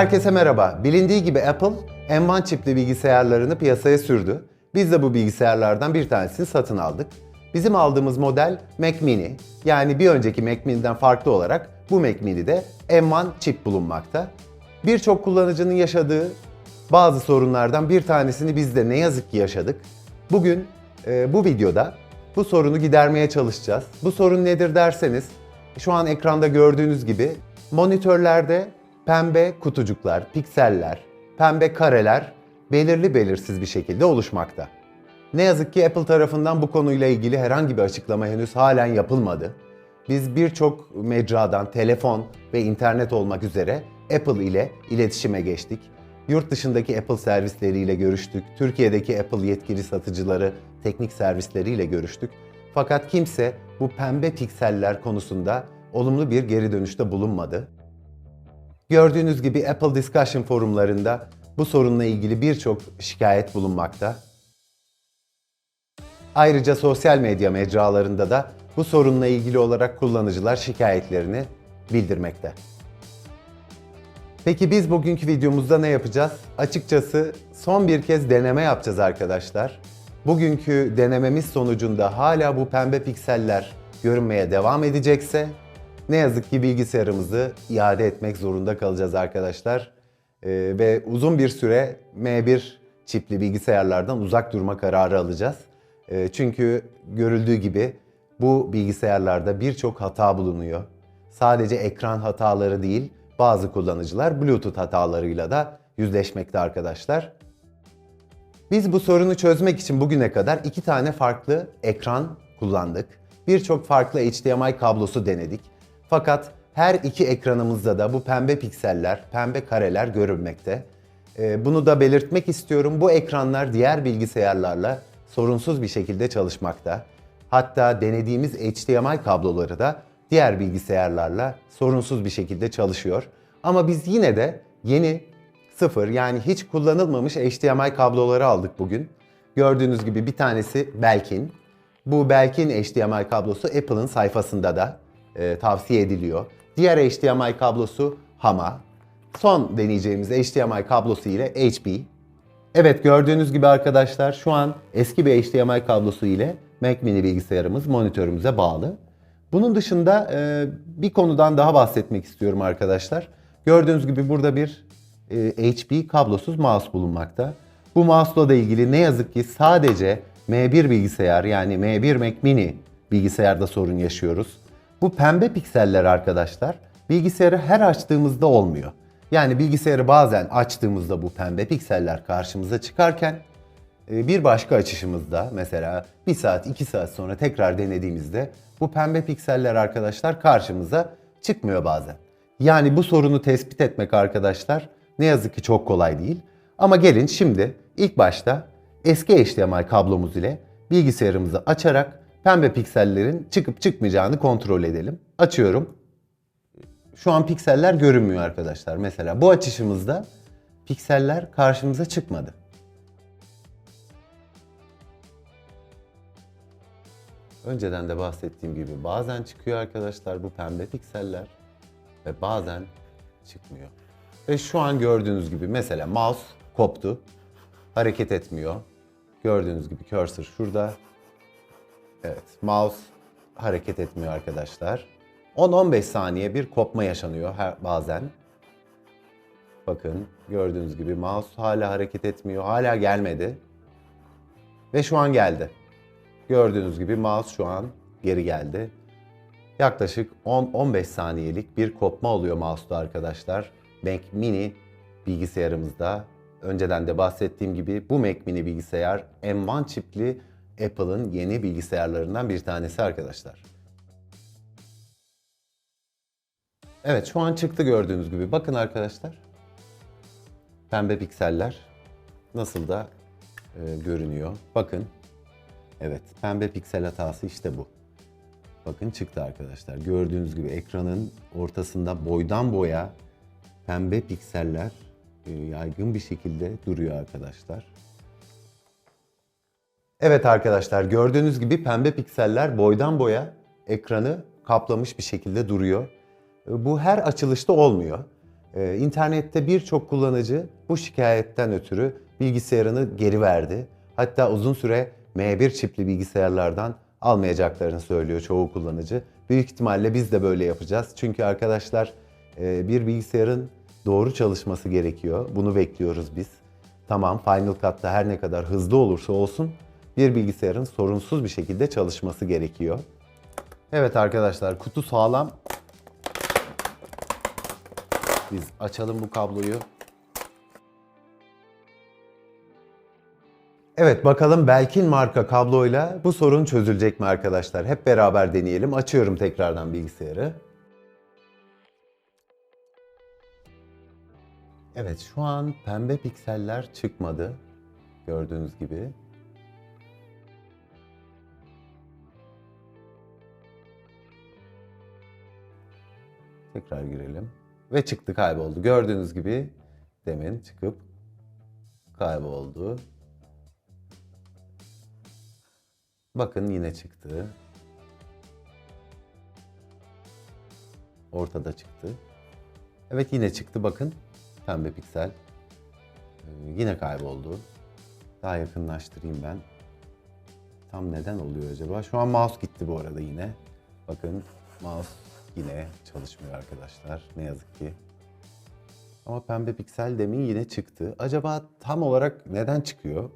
Herkese merhaba. Bilindiği gibi Apple M1 çipli bilgisayarlarını piyasaya sürdü. Biz de bu bilgisayarlardan bir tanesini satın aldık. Bizim aldığımız model Mac Mini. Yani bir önceki Mac Mini'den farklı olarak bu Mac Mini'de M1 çip bulunmakta. Birçok kullanıcının yaşadığı bazı sorunlardan bir tanesini biz de ne yazık ki yaşadık. Bugün e, bu videoda bu sorunu gidermeye çalışacağız. Bu sorun nedir derseniz şu an ekranda gördüğünüz gibi monitörlerde pembe kutucuklar, pikseller, pembe kareler belirli belirsiz bir şekilde oluşmakta. Ne yazık ki Apple tarafından bu konuyla ilgili herhangi bir açıklama henüz halen yapılmadı. Biz birçok mecradan, telefon ve internet olmak üzere Apple ile iletişime geçtik. Yurt dışındaki Apple servisleriyle görüştük. Türkiye'deki Apple yetkili satıcıları, teknik servisleriyle görüştük. Fakat kimse bu pembe pikseller konusunda olumlu bir geri dönüşte bulunmadı. Gördüğünüz gibi Apple Discussion forumlarında bu sorunla ilgili birçok şikayet bulunmakta. Ayrıca sosyal medya mecralarında da bu sorunla ilgili olarak kullanıcılar şikayetlerini bildirmekte. Peki biz bugünkü videomuzda ne yapacağız? Açıkçası son bir kez deneme yapacağız arkadaşlar. Bugünkü denememiz sonucunda hala bu pembe pikseller görünmeye devam edecekse ne yazık ki bilgisayarımızı iade etmek zorunda kalacağız arkadaşlar. Ee, ve uzun bir süre M1 çipli bilgisayarlardan uzak durma kararı alacağız. Ee, çünkü görüldüğü gibi bu bilgisayarlarda birçok hata bulunuyor. Sadece ekran hataları değil, bazı kullanıcılar Bluetooth hatalarıyla da yüzleşmekte arkadaşlar. Biz bu sorunu çözmek için bugüne kadar iki tane farklı ekran kullandık. Birçok farklı HDMI kablosu denedik. Fakat her iki ekranımızda da bu pembe pikseller, pembe kareler görülmekte. Ee, Bunu da belirtmek istiyorum. Bu ekranlar diğer bilgisayarlarla sorunsuz bir şekilde çalışmakta. Hatta denediğimiz HDMI kabloları da diğer bilgisayarlarla sorunsuz bir şekilde çalışıyor. Ama biz yine de yeni sıfır yani hiç kullanılmamış HDMI kabloları aldık bugün. Gördüğünüz gibi bir tanesi Belkin. Bu Belkin HDMI kablosu Apple'ın sayfasında da e, tavsiye ediliyor. Diğer HDMI kablosu Hama. Son deneyeceğimiz HDMI kablosu ile HP. Evet gördüğünüz gibi arkadaşlar şu an eski bir HDMI kablosu ile Mac mini bilgisayarımız monitörümüze bağlı. Bunun dışında e, bir konudan daha bahsetmek istiyorum arkadaşlar. Gördüğünüz gibi burada bir e, HP kablosuz mouse bulunmakta. Bu mouse'la da ilgili ne yazık ki sadece M1 bilgisayar yani M1 Mac mini bilgisayarda sorun yaşıyoruz. Bu pembe pikseller arkadaşlar bilgisayarı her açtığımızda olmuyor. Yani bilgisayarı bazen açtığımızda bu pembe pikseller karşımıza çıkarken e, bir başka açışımızda mesela 1 saat 2 saat sonra tekrar denediğimizde bu pembe pikseller arkadaşlar karşımıza çıkmıyor bazen. Yani bu sorunu tespit etmek arkadaşlar ne yazık ki çok kolay değil. Ama gelin şimdi ilk başta eski HDMI kablomuz ile bilgisayarımızı açarak pembe piksellerin çıkıp çıkmayacağını kontrol edelim. Açıyorum. Şu an pikseller görünmüyor arkadaşlar. Mesela bu açışımızda pikseller karşımıza çıkmadı. Önceden de bahsettiğim gibi bazen çıkıyor arkadaşlar bu pembe pikseller ve bazen çıkmıyor. Ve şu an gördüğünüz gibi mesela mouse koptu. Hareket etmiyor. Gördüğünüz gibi cursor şurada. Evet, mouse hareket etmiyor arkadaşlar. 10-15 saniye bir kopma yaşanıyor her bazen. Bakın gördüğünüz gibi mouse hala hareket etmiyor. Hala gelmedi. Ve şu an geldi. Gördüğünüz gibi mouse şu an geri geldi. Yaklaşık 10-15 saniyelik bir kopma oluyor mouse'da arkadaşlar. Mac Mini bilgisayarımızda. Önceden de bahsettiğim gibi bu Mac Mini bilgisayar M1 çipli Apple'ın yeni bilgisayarlarından bir tanesi arkadaşlar. Evet şu an çıktı gördüğünüz gibi. Bakın arkadaşlar. Pembe pikseller nasıl da e, görünüyor. Bakın. Evet pembe piksel hatası işte bu. Bakın çıktı arkadaşlar. Gördüğünüz gibi ekranın ortasında boydan boya pembe pikseller e, yaygın bir şekilde duruyor arkadaşlar. Evet arkadaşlar gördüğünüz gibi pembe pikseller boydan boya ekranı kaplamış bir şekilde duruyor. E, Bu her açılışta olmuyor. Ee, internette birçok kullanıcı bu şikayetten ötürü bilgisayarını geri verdi. Hatta uzun süre M1 çipli bilgisayarlardan almayacaklarını söylüyor çoğu kullanıcı. Büyük ihtimalle biz de böyle yapacağız. Çünkü arkadaşlar e, bir bilgisayarın doğru çalışması gerekiyor. Bunu bekliyoruz biz. Tamam Final Cut'ta her ne kadar hızlı olursa olsun bir bilgisayarın sorunsuz bir şekilde çalışması gerekiyor. Evet arkadaşlar kutu sağlam. Biz açalım bu kabloyu. Evet bakalım Belkin marka kabloyla bu sorun çözülecek mi arkadaşlar? Hep beraber deneyelim. Açıyorum tekrardan bilgisayarı. Evet şu an pembe pikseller çıkmadı. Gördüğünüz gibi. Tekrar girelim. Ve çıktı kayboldu. Gördüğünüz gibi demin çıkıp kayboldu. Bakın yine çıktı. Ortada çıktı. Evet yine çıktı bakın. Pembe piksel. Ee, yine kayboldu. Daha yakınlaştırayım ben. Tam neden oluyor acaba? Şu an mouse gitti bu arada yine. Bakın mouse yine çalışmıyor arkadaşlar. Ne yazık ki. Ama pembe piksel demin yine çıktı. Acaba tam olarak neden çıkıyor?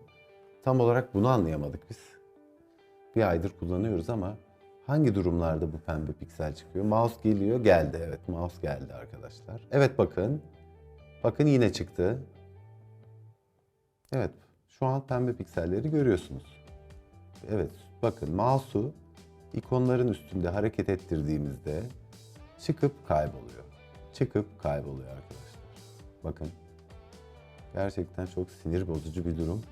Tam olarak bunu anlayamadık biz. Bir aydır kullanıyoruz ama hangi durumlarda bu pembe piksel çıkıyor? Mouse geliyor, geldi. Evet, mouse geldi arkadaşlar. Evet bakın. Bakın yine çıktı. Evet, şu an pembe pikselleri görüyorsunuz. Evet, bakın mouse'u ikonların üstünde hareket ettirdiğimizde çıkıp kayboluyor. Çıkıp kayboluyor arkadaşlar. Bakın. Gerçekten çok sinir bozucu bir durum.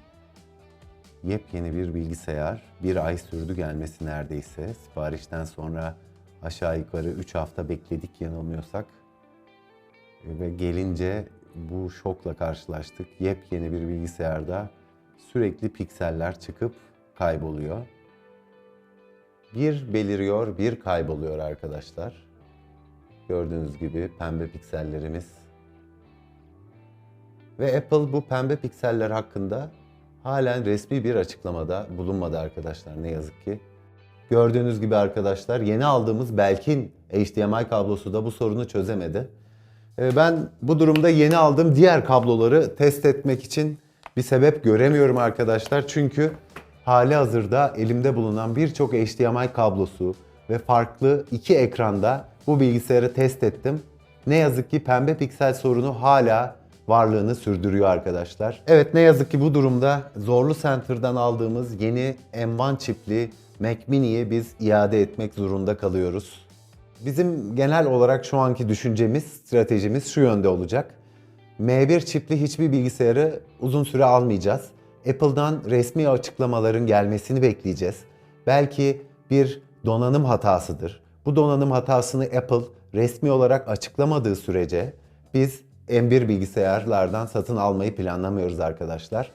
Yepyeni bir bilgisayar. Bir ay sürdü gelmesi neredeyse. Siparişten sonra aşağı yukarı 3 hafta bekledik yanılmıyorsak. Ve gelince bu şokla karşılaştık. Yepyeni bir bilgisayarda sürekli pikseller çıkıp kayboluyor. Bir beliriyor, bir kayboluyor arkadaşlar. Gördüğünüz gibi pembe piksellerimiz. Ve Apple bu pembe pikseller hakkında halen resmi bir açıklamada bulunmadı arkadaşlar ne yazık ki. Gördüğünüz gibi arkadaşlar yeni aldığımız Belkin HDMI kablosu da bu sorunu çözemedi. Ee, Ben bu durumda yeni aldığım diğer kabloları test etmek için bir sebep göremiyorum arkadaşlar. Çünkü hali hazırda elimde bulunan birçok HDMI kablosu ve farklı iki ekranda bu bilgisayarı test ettim. Ne yazık ki pembe piksel sorunu hala varlığını sürdürüyor arkadaşlar. Evet ne yazık ki bu durumda Zorlu Center'dan aldığımız yeni M1 çipli Mac Mini'yi biz iade etmek zorunda kalıyoruz. Bizim genel olarak şu anki düşüncemiz, stratejimiz şu yönde olacak. M1 çipli hiçbir bilgisayarı uzun süre almayacağız. Apple'dan resmi açıklamaların gelmesini bekleyeceğiz. Belki bir donanım hatasıdır. Bu donanım hatasını Apple resmi olarak açıklamadığı sürece biz M1 bilgisayarlardan satın almayı planlamıyoruz arkadaşlar.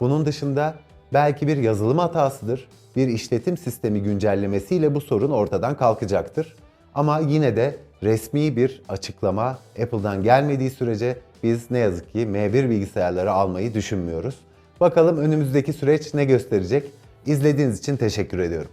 Bunun dışında belki bir yazılım hatasıdır. Bir işletim sistemi güncellemesiyle bu sorun ortadan kalkacaktır. Ama yine de resmi bir açıklama Apple'dan gelmediği sürece biz ne yazık ki M1 bilgisayarları almayı düşünmüyoruz. Bakalım önümüzdeki süreç ne gösterecek? İzlediğiniz için teşekkür ediyorum.